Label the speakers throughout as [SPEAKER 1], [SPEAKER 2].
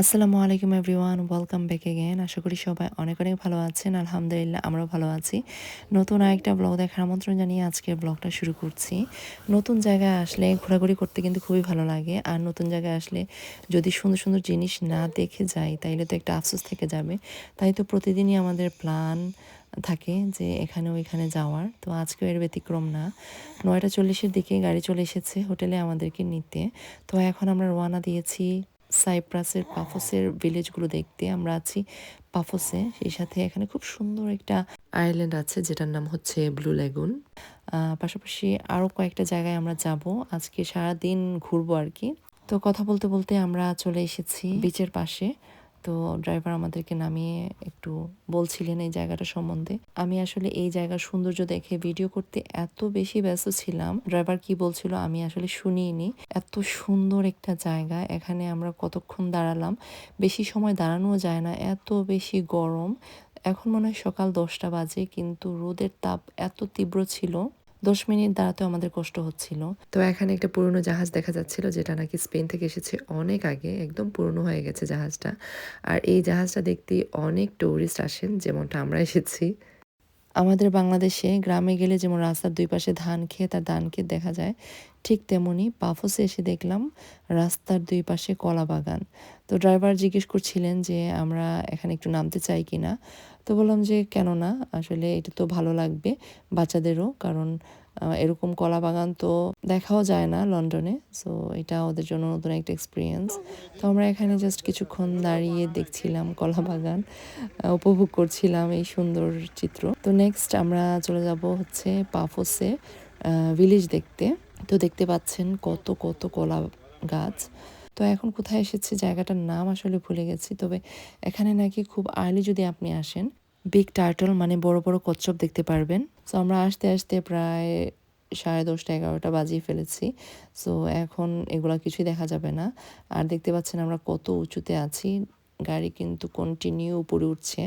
[SPEAKER 1] আসসালামু আলাইকুম everyone, welcome back again আশা করি সবাই অনেক অনেক ভালো আছেন। আলহামদুলিল্লাহ, আমরাও ভালো আছি। নতুন আরেকটা ব্লগ দেখার আমন্ত্রণ জানিয়ে আজকে ব্লগটা শুরু করছি। নতুন জায়গায় আসলে ঘোরাঘুরি করতে কিন্তু খুবই ভালো লাগে। আর নতুন জায়গায় আসলে যদি সুন্দর সুন্দর জিনিস না দেখে যাই, তাইলে তো একটা আফসোস থেকে যাবে। তাই তো প্রতিদিনই আমাদের প্ল্যান থাকে যে এখানে ওইখানে যাওয়ার। তো আজকেও এর ব্যতিক্রম না। নয়টা চল্লিশের দিকে গাড়ি চলে এসেছে হোটেলে আমাদেরকে নিতে। তো এখন আমরা রওনা দিয়েছি সাইপ্রাসের পাফোসের ভিলেজগুলো দেখতে আমরা আছি পাফোসে। সেই সাথে এখানে খুব সুন্দর একটা আইল্যান্ড আছে যেটার নাম হচ্ছে ব্লু লেগুন। পাশাপাশি আরও কয়েকটা জায়গায় আমরা যাব। আজকে সারা দিন ঘুরবো আর কি। তো কথা বলতে বলতে আমরা চলে এসেছি বিচের পাশে। তো ড্রাইভার আমাদেরকে নামিয়ে একটু বলছিলেন এই জায়গাটা সম্বন্ধে। আমি আসলে এই জায়গার সৌন্দর্য দেখে ভিডিও করতে এত বেশি ব্যস্ত ছিলাম। ড্রাইভার কি বলছিল আমি আসলে শুনিনি। এত সুন্দর একটা জায়গা, এখানে আমরা কতক্ষণ দাঁড়ালাম? বেশি সময় দাঁড়ানোও যায় না, এত বেশি গরম। এখন মনে হয় সকাল দশটা বাজে, কিন্তু রোদের তাপ এত তীব্র ছিল। দশ মিনিট দাঁড়াতেও আমাদের কষ্ট হচ্ছিল। তো এখানে একটা পুরনো জাহাজ দেখা যাচ্ছিল, যেটা নাকি স্পেন থেকে এসেছে অনেক আগে, একদম পুরনো হয়ে গেছে জাহাজটা। আর এই জাহাজটা দেখতে অনেক টুরিস্ট আসেন, যেমনটা আমরা এসেছি। আমাদের বাংলাদেশে গ্রামে গেলে যেমন রাস্তার দুই পাশে ধান খেয়ে তার ধান ক্ষেত দেখা যায়, ঠিক তেমনি পাফসে এসে দেখলাম রাস্তার দুই পাশে কলা বাগান। তো ড্রাইভার জিজ্ঞেস করছিলেন যে আমরা এখানে একটু নামতে চাই কি না তো বললাম যে কেন না আসলে এটা তো ভালো লাগবে বাচ্চাদেরও, কারণ এরকম কলা বাগান তো দেখাও যায় না লন্ডনে সো এটা ওদের জন্য নতুন একটা এক্সপিরিয়েন্স তো আমরা এখানে জাস্ট কিছুক্ষণ দাঁড়িয়ে দেখছিলাম কলা বাগান উপভোগ করছিলাম এই সুন্দর চিত্র। তো নেক্সট আমরা চলে যাব হচ্ছে পাফোসে ভিলেজ দেখতে। তো দেখতে পাচ্ছেন কত কত কলা গাছ। তো এখন কোথায় এসেছে জায়গাটার নাম আসলে ভুলে গেছি, তবে এখানে নাকি খুব আর্লি যদি আপনি আসেন বিগ টার্টল মানে বড় বড় কচ্ছপ দেখতে পারবেন। সো আমরা আসতে আসতে প্রায় সাড়ে দশটা, এগারোটা বাজিয়ে ফেলেছি। সো এখন এগুলো কিছুই দেখা যাবে না। আর দেখতে পাচ্ছেন আমরা কত উঁচুতে আছি। গাড়ি কিন্তু কন্টিনিউ উপরে উঠছে।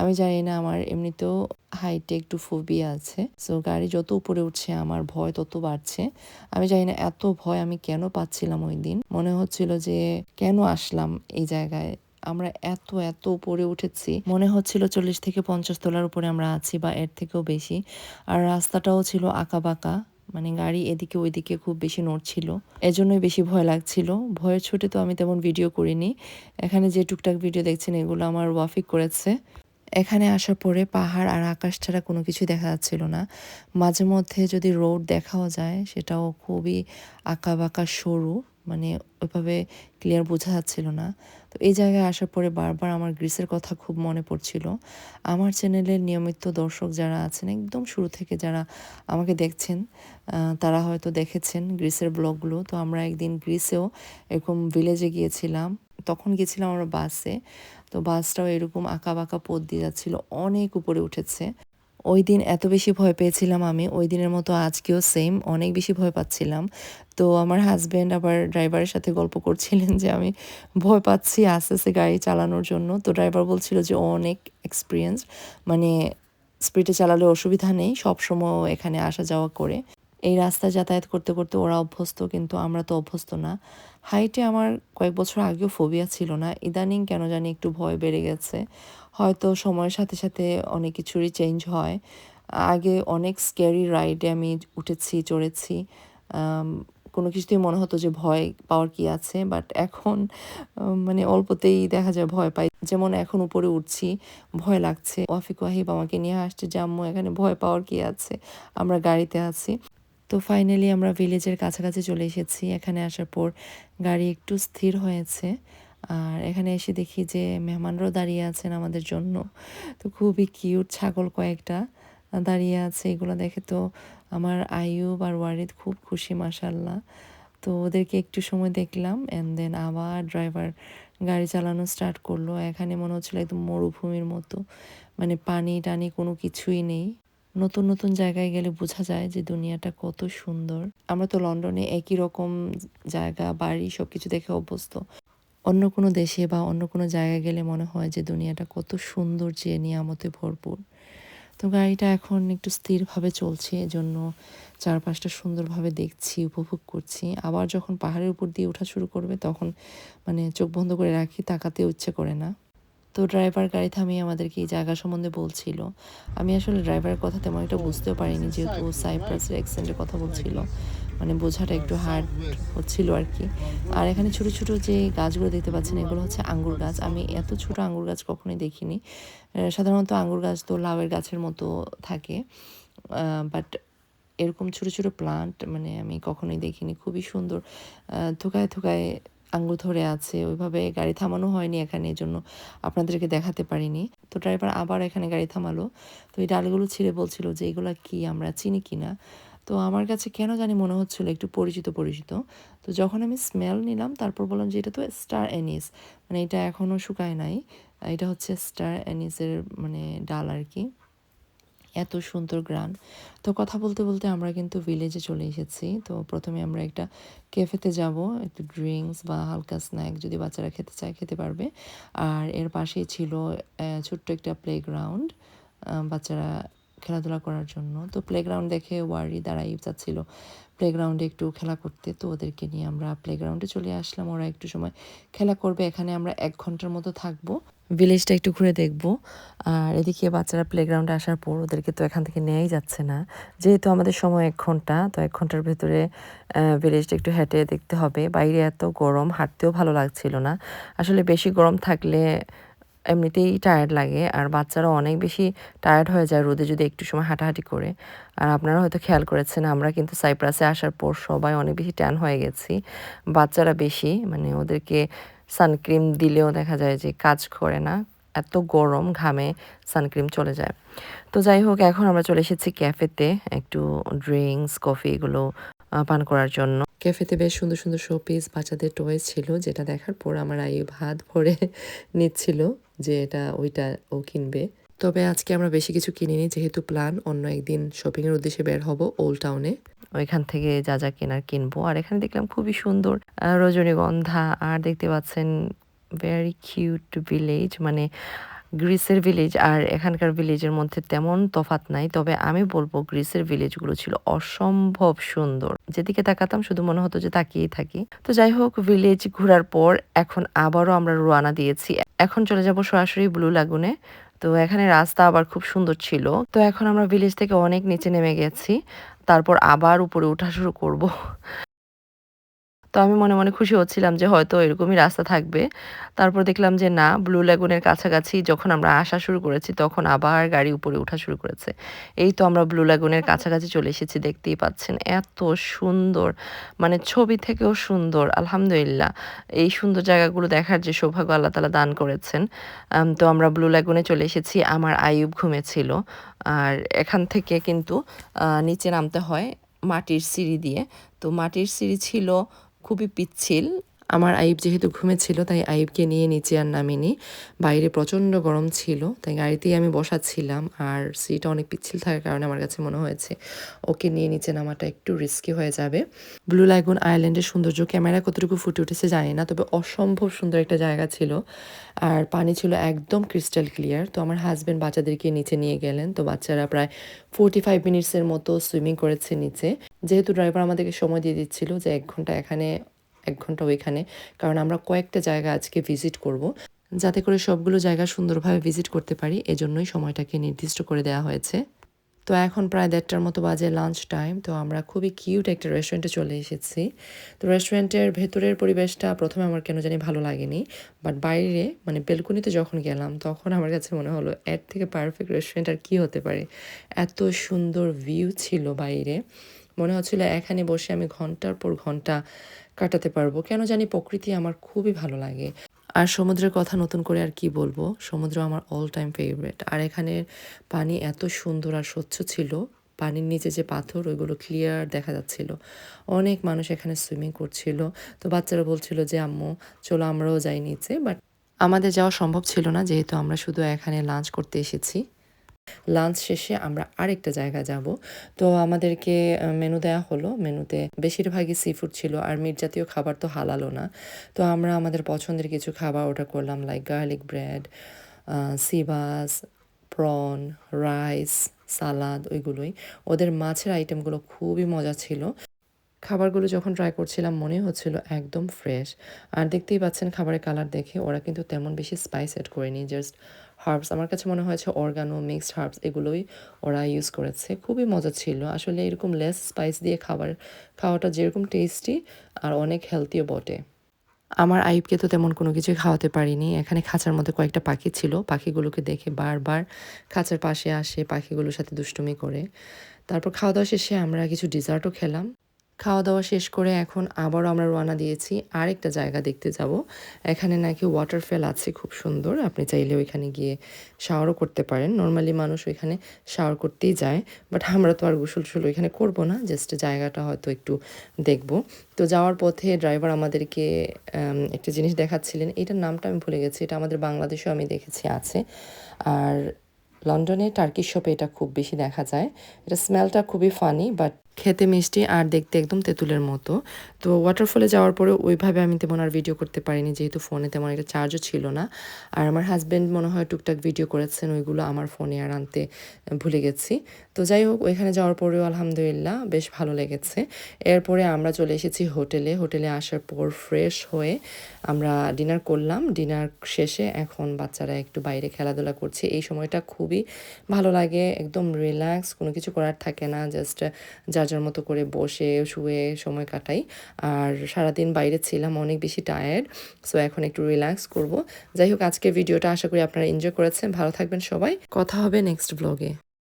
[SPEAKER 1] আমি জানি না, আমার এমনিতেও হাইটে একটু ফোবিয়া আছে। সো গাড়ি যত উপরে উঠছে, আমার ভয় তত বাড়ছে। আমি জানি না, এত ভয় আমি কেন পাচ্ছিলাম ওই দিন? মনে হচ্ছিল যে, কেন আসলাম এই জায়গায়? আমরা এত এত উপরে উঠেছি। মনে হচ্ছিল চল্লিশ থেকে পঞ্চাশ তলার উপরে আমরা আছি বা এর থেকেও বেশি। আর রাস্তাটাও ছিল আঁকা বাঁকা মানে গাড়ি এদিকে ওইদিকে খুব বেশি নড়ছিল। এজন্যই বেশি ভয় লাগছিল। ভয়ের ছুটে তো আমি তেমন ভিডিও করিনি। এখানে যে টুকটাক ভিডিও দেখছেন, এগুলো আমার ওয়াফিক করেছে। এখানে আসার পরে পাহাড় আর আকাশ ছাড়া কোনো কিছু দেখা যাচ্ছিল না। মাঝে মধ্যে যদি রোড দেখাও যায়, সেটাও খুবই আঁকা বাঁকা সরু। মানে ওইভাবে ক্লিয়ার বোঝা যাচ্ছিল না। তো এই জায়গায় আসার পরে বারবার আমার গ্রিসের কথা খুব মনে পড়ছিল। আমার চ্যানেলের নিয়মিত দর্শক যারা আছেন, একদম শুরু থেকে যারা আমাকে দেখছেন তারা হয়তো দেখেছেন গ্রিসের ব্লগগুলো। তো আমরা একদিন গ্রিসেও এরকম ভিলেজে গিয়েছিলাম। তখন গেছিলাম আমরা বাসে। তো বাসটাও এরকম আঁকা বাঁকা পথ দিয়ে যাচ্ছিল, অনেক উপরে উঠেছে। ওই দিন এত বেশি ভয় পেয়েছিলাম আমি, ওই দিনের মতো আজকেও সেম অনেক বেশি ভয় পাচ্ছিলাম। তো আমার হাজব্যান্ড আবার ড্রাইভারের সাথে গল্প করছিলেন যে আমি ভয় পাচ্ছি আস্তে আস্তে গাড়ি চালানোর জন্য। তো ড্রাইভার বলছিল যে অনেক এক্সপিরিয়েন্স মানে স্পিডে চালালে অসুবিধা নেই সবসময় এখানে আসা যাওয়া করে। এই রাস্তা যাতায়াত করতে করতে ওরা অভ্যস্ত, কিন্তু আমরা তো অভ্যস্ত না। হাইটে আমার কয়েক বছর আগেও ফোবিয়া ছিল না। ইদানিং কেন জানি একটু ভয় বেড়ে গেছে। হয়তো সময়ের সাথে সাথে অনেক কিছুরই চেঞ্জ হয়। আগে অনেক স্ক্যারি রাইডে আমি উঠেছি, চড়েছি। কোনো কিছুতেই মনে হতো যে ভয় পাওয়ার কি আছে বাট এখন মানে অল্পতেই দেখা যায় ভয় পাই। যেমন এখন উপরে উঠছি, ভয় লাগছে। ওয়াফিক ওয়াহিব আমাকে নিয়ে আসছে, জাম্মু, এখানে ভয় পাওয়ার কি আছে? আমরা গাড়িতে আছি। তো ফাইনালি আমরা ভিলেজের কাছাকাছি চলে এসেছি। এখানে আসার পর গাড়ি একটু স্থির হয়েছে। আর এখানে এসে দেখি যে মেহমানরাও দাঁড়িয়ে আছেন আমাদের জন্য। তো খুবই কিউট ছাগল কয়েকটা দাঁড়িয়ে আছে। এগুলো দেখে তো আমার আয়ুব আর ওয়ারিদ খুব খুশি মাসাল্লাহ তো ওদেরকে একটু সময় দেখলাম অ্যান্ড দেন আবার ড্রাইভার গাড়ি চালানো স্টার্ট করল। এখানে মনে হচ্ছিল একদম মরুভূমির মতো। মানে পানি টানি কোনো কিছুই নেই। নতুন নতুন জায়গায় গেলে বোঝা যায় যে দুনিয়াটা কত সুন্দর। আমরা তো লন্ডনে একই রকম জায়গা, বাড়ি সব কিছু দেখে অভ্যস্ত। অন্য কোনো দেশে বা অন্য কোনো জায়গায় গেলে মনে হয় যে দুনিয়াটা কত সুন্দর যে নিয়ামতে ভরপুর। তো গাড়িটা এখন একটু স্থিরভাবে চলছে, এজন্য চারপাশটা সুন্দরভাবে দেখছি, উপভোগ করছি। আবার যখন পাহাড়ের উপর দিয়ে ওঠা শুরু করবে, তখন মানে চোখ বন্ধ করে রাখি তাকাতে ইচ্ছে করে না। তো ড্রাইভার গাড়ি থামিয়ে আমাদেরকে এই জায়গা সম্বন্ধে বলছিল। আমি আসলে ড্রাইভারের কথা তেমন একটা বুঝতেও পারিনি, যেহেতু সাইপ্রাসের অ্যাক্সেন্টের কথা বলছিল। মানে বোঝাটা একটু হার্ড হচ্ছিল আর কি আর এখানে ছোট ছোট যে গাছগুলো দেখতে পাচ্ছেন, এগুলো হচ্ছে আঙ্গুর গাছ। আমি এত ছোট আঙ্গুর গাছ কখনোই দেখিনি। সাধারণত আঙ্গুর গাছ তো লাউয়ের গাছের মতো থাকে। বাট এরকম ছোট ছোট প্লান্ট মানে আমি কখনোই দেখিনি। খুবই সুন্দর। থোকায় থোকায় আঙ্গুর ধরে আছে, ওইভাবে গাড়ি থামানো হয়নি এখানে, এই জন্য আপনাদেরকে দেখাতে পারিনি। তো ড্রাইভার আবার এখানে গাড়ি থামালো। তো এই ডালগুলো ছিঁড়ে বলছিল যে এগুলো কি, আমরা চিনি কিনা তো আমার কাছে কেন জানি মনে হচ্ছিল একটু পরিচিত পরিচিত। তো যখন আমি স্মেল নিলাম, তারপর বললাম যে এটা তো স্টার অ্যানিস মানে এটা এখনও শুকায় নাই। এটা হচ্ছে স্টার অ্যানিসের মানে ডাল আর কি। এত সুন্দর গ্রান। তো কথা বলতে বলতে আমরা কিন্তু ভিলেজে চলে এসেছি। তো প্রথমে আমরা একটা ক্যাফেতে যাব, একটু ড্রিঙ্কস বা হালকা স্ন্যাক যদি বাচ্চারা খেতে চায়, খেতে পারবে। আর এর পাশেই ছিল ছোট্ট একটা প্লেগ্রাউন্ড বাচ্চারা খেলাধুলা করার জন্য। তো প্লেগ্রাউন্ড দেখে ওয়ারি দাঁড়াই যাচ্ছিল প্লেগ্রাউন্ডে একটু খেলা করতে। তো ওদেরকে নিয়ে আমরা প্লেগ্রাউন্ডে চলে আসলাম। ওরা একটু সময় খেলা করবে। এখানে আমরা এক ঘণ্টার মতো থাকব। ভিলেজটা একটু ঘুরে দেখব। আর এদিকে বাচ্চারা প্লেগ্রাউন্ডে আসার পর ওদেরকে তো এখান থেকে নেওয়াই যাচ্ছে না। যেহেতু আমাদের সময় এক ঘণ্টা, তো এক ঘণ্টার ভেতরে ভিলেজটা একটু হেঁটে দেখতে হবে। বাইরে এত গরম, হাঁটতেও ভালো লাগছিল না। আসলে বেশি গরম থাকলে এমনিতেই টায়ার্ড লাগে। আর বাচ্চারা অনেক বেশি টায়ার্ড হয়ে যায় রোদে যদি একটু সময় হাঁটাহাঁটি করে। আর আপনারা হয়তো খেয়াল করেছেন, আমরা কিন্তু সাইপ্রাসে আসার পর সবাই অনেক বেশি ট্যান হয়ে গেছি। বাচ্চারা বেশি মানে ওদেরকে সানক্রিম দিলেও দেখা যায় যে কাজ করে না। এত গরম ঘামে সানক্রিম চলে যায়। তো যাই হোক, এখন আমরা চলে এসেছি ক্যাফেতে একটু ড্রিঙ্কস, কফি এগুলো পান করার জন্য। ক্যাফেতে বেশ সুন্দর সুন্দর শোপিস বাচ্চাদের টয়েস ছিল, যেটা দেখার পর আমার আয়ু ভাত ভরে নিচ্ছিল যে এটা, ওইটা ও কিনবে। তবে আজকে আমরা বেশি কিছু কিনিনি, যেহেতু প্ল্যান অন্য একদিন শপিং এর উদ্দেশ্যে বের হব ওল্ড টাউনে ওইখান থেকে যা যা কেনার কিনবো। আর এখানে দেখলাম খুবই সুন্দর রজনীগন্ধা। আর দেখতে পাচ্ছেন ভেরি কিউট ভিলেজ মানে গ্রিসের ভিলেজ আর এখানকার ভিলেজের মধ্যে তেমন তফাত নাই, তবে আমি বলব গ্রিসের ভিলেজগুলো ছিল অসম্ভব সুন্দর। যেদিকে তাকাতাম, শুধু মনে হতো যে তাকিয়েই থাকি। তো যাই হোক ভিলেজ ঘোরার পর এখন আবারও আমরা রোয়ানা দিয়েছি। এখন চলে যাব সরাসরি ব্লু লাগুনে তো এখানে রাস্তা আবার খুব সুন্দর ছিল। তো এখন আমরা ভিলেজ থেকে অনেক নিচে নেমে গেছি। তারপর আবার উপরে ওঠা শুরু করব। তো আমি মনে মনে খুশি হচ্ছিলাম যে হয়তো এরকমই রাস্তা থাকবে। তারপর দেখলাম যে না ব্লু ল্যাগুনের কাছাকাছি যখন আমরা আসা শুরু করেছি তখন আবার গাড়ি উপরে ওঠা শুরু করেছে। এই তো আমরা ব্লু ল্যাগুনের কাছাকাছি চলে এসেছি, দেখতেই পাচ্ছেন। এত সুন্দর মানে ছবি থেকেও সুন্দর, আলহামদুলিল্লাহ। এই সুন্দর জায়গাগুলো দেখার যে সৌভাগ্য আল্লাহ তালা দান করেছেন। তো আমরা ব্লু ল্যাগুনে চলে এসেছি, আমার আয়ুব ঘুমেছিল। আর এখান থেকে কিন্তু নিচে নামতে হয় মাটির সিঁড়ি দিয়ে। তো মাটির সিঁড়ি ছিল খুবই পিচ্ছিল আমার আইব যেহেতু ঘুমেছিল তাই আইবকে নিয়ে নিচে আর নামিনি। বাইরে প্রচণ্ড গরম ছিল, তাই গাড়িতেই আমি বসাচ্ছিলাম আর সিটটা অনেক পিচ্ছিল থাকার কারণে আমার কাছে মনে হয়েছে ওকে নিয়ে নিচে নামাটা একটু রিস্কি হয়ে যাবে। ব্লু লাগুন আইল্যান্ডের সৌন্দর্য ক্যামেরা কতটুকু ফুটে উঠেছে জানি না, তবে অসম্ভব সুন্দর একটা জায়গা ছিল আর পানি ছিল একদম ক্রিস্টাল ক্লিয়ার তো আমার হাজব্যান্ড বাচ্চাদেরকে নিচে নিয়ে গেলেন, তো বাচ্চারা প্রায় ফোর্টি ফাইভ মিনিটসের মতো সুইমিং করেছে নিচে। যেহেতু ড্রাইভার আমাদেরকে সময় দিয়ে দিচ্ছিল যে এক ঘণ্টা এখানে এক ঘণ্টা ওইখানে, কারণ আমরা কয়েকটা জায়গা আজকে ভিজিট করব। যাতে করে সবগুলো জায়গা সুন্দরভাবে ভিজিট করতে পারি, এজন্যই সময়টাকে নির্দিষ্ট করে দেওয়া হয়েছে। তো এখন প্রায় দেড়টার মতো বাজে লাঞ্চ টাইম তো আমরা খুবই কিউট একটা রেস্টুরেন্টে চলে এসেছি। তো রেস্টুরেন্টের ভেতরের পরিবেশটা প্রথমে আমার কেন জানি ভালো লাগেনি বাট বাইরে মানে বেলকুনিতে যখন গেলাম, তখন আমার কাছে মনে হলো, এর থেকে পারফেক্ট রেস্টুরেন্ট আর কী হতে পারে? এত সুন্দর ভিউ ছিল বাইরে। মনে হচ্ছিল এখানে বসে আমি ঘণ্টার পর ঘণ্টা কাটাতে পারব। কেন জানি প্রকৃতি আমার খুবই ভালো লাগে। আর সমুদ্রের কথা নতুন করে আর কি বলব? সমুদ্র আমার অল টাইম ফেভারিট আর এখানের পানি এত সুন্দর আর স্বচ্ছ ছিল। পানির নিচে যে পাথর, ওইগুলো ক্লিয়ার দেখা যাচ্ছিল। অনেক মানুষ এখানে সুইমিং করছিল। তো বাচ্চারা বলছিল যে, আম্মু, চলো আমরাও যাই নিচে। বাট আমাদের যাওয়া সম্ভব ছিল না, যেহেতু আমরা শুধু এখানে লাঞ্চ করতে এসেছি। লাঞ্চ শেষে আমরা আরেকটা জায়গা যাব। তো আমাদেরকে মেনু দেওয়া হলো। মেনুতে বেশিরভাগই সি ফুড ছিল আর মিট জাতীয় খাবার তো হালালো না। তো আমরা আমাদের পছন্দের কিছু খাবার অর্ডার করলাম like garlic bread sea bass prawn rice salad ওইগুলোই। ওদের মাছের আইটেমগুলো খুবই মজা ছিল। খাবারগুলো যখন ট্রাই করছিলাম, মনে হচ্ছিল একদম ফ্রেশ আর দেখতেই পাচ্ছেন খাবারের কালার দেখে ওরা কিন্তু তেমন বেশি স্পাইস অ্যাড করেনি জাস্ট হার্বস আমার কাছে মনে হয়েছে অর্গানো মিক্সড হার্বস এগুলোই ওরা ইউজ করেছে। খুবই মজা ছিল। আসলে এরকম লেস স্পাইস দিয়ে খাবার খাওয়াটা যেরকম টেস্টি আর অনেক হেলদিও বটে। আমার আইবকে তো তেমন কোনো কিছুই খাওয়াতে পারিনি। এখানে খাঁচার মধ্যে কয়েকটা পাখি ছিল। পাখিগুলোকে দেখে বারবার খাঁচার পাশে আসে, পাখিগুলোর সাথে দুষ্টুমি করে। তারপর খাওয়া দাওয়া শেষে আমরা কিছু ডিজার্টও খেলাম। খাওয়া দাওয়া শেষ করে এখন আবারও আমরা রওনা দিয়েছি। আরেকটা জায়গা দেখতে যাব। এখানে নাকি ওয়াটারফেল আছে খুব সুন্দর। আপনি চাইলে ওইখানে গিয়ে শাওয়ারও করতে পারেন। নর্মালি মানুষ ওইখানে শাওয়ার করতেই যায়। বাট আমরা তো আর গোসল টুসল ওইখানে করব না। জাস্ট জায়গাটা হয়তো একটু দেখব। তো যাওয়ার পথে ড্রাইভার আমাদেরকে একটা জিনিস দেখাচ্ছিলেন। এটার নামটা আমি ভুলে গেছি। এটা আমাদের বাংলাদেশেও আমি দেখেছি আছে। আর লন্ডনে টার্কিশ শপে এটা খুব বেশি দেখা যায়। এটা স্মেলটা খুবই ফানি বাট খেতে মিষ্টি আর দেখতে একদম তেঁতুলের মতো। তো ওয়াটারফলে যাওয়ার পরে ওইভাবে আমি তেমন আর ভিডিও করতে পারিনি, যেহেতু ফোনে তেমন একটা চার্জও ছিল না। আর আমার হাজব্যান্ড মনে হয় টুকটাক ভিডিও করেছেন, ওইগুলো আমার ফোনে আর আনতে ভুলে গেছি। তো যাই হোক, ওইখানে যাওয়ার পরেও আলহামদুলিল্লাহ বেশ ভালো লেগেছে। এরপরে আমরা চলে এসেছি হোটেলে। হোটেলে আসার পর ফ্রেশ হয়ে আমরা ডিনার করলাম। ডিনার শেষে এখন বাচ্চারা একটু বাইরে খেলাধুলা করছে। এই সময়টা খুবই ভালো লাগে, একদম রিল্যাক্স কোনো কিছু করার থাকে না জাস্ট যার যার মতো করে বসে, শুয়ে সময় কাটাই। আর সারাদিন বাইরে ছিলাম, অনেক বেশি টায়ার্ড সো এখন একটু রিল্যাক্স করব। যাই হোক আজকে ভিডিওটা আশা করি আপনারা এনজয় করেছেন। ভালো থাকবেন সবাই। কথা হবে নেক্সট ব্লগে